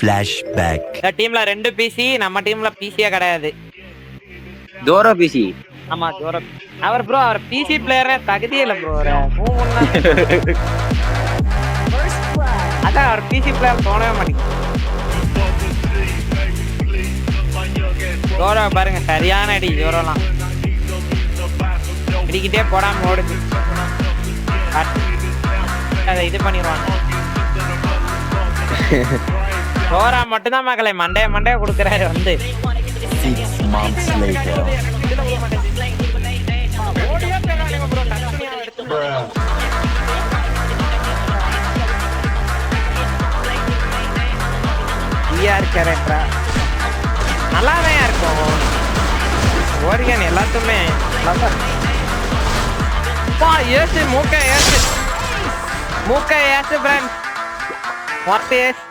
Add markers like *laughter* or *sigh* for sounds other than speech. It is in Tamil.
Flashback. இந்த டீம்ல ரெண்டு பிசி நம்ம டீம்ல பிசியே கிடையாது. ஜோரோ பிசி ஆமா ஜோர அவர் ப்ரோ அவர் பிசி பிளேயரே தகுதியே இல்ல ப்ரோ *laughs* அதான் அவர் பிசி பிளேயர் தோணவே மாட்டேங்குது. ஜோரோ பாருங்க சரியான அடி ஜோரோலாம். அடிக்கிட்டே போடாம ஓடுது. அதை இது பண்ணிடுவாங்க *laughs* ஜோரா மட்டும்தான் மக்களை மண்டைய மண்டைய கொடுக்குறாரு வந்து. விஆர் கேரக்டரா நல்லா தான் இருக்கும். ஓரிகன் எல்லாத்துமே நல்லா ஏசு மூக்க ஏசு. மூக்க ஏசு ஃப்ரெண்ட் மொத்த ஏசு.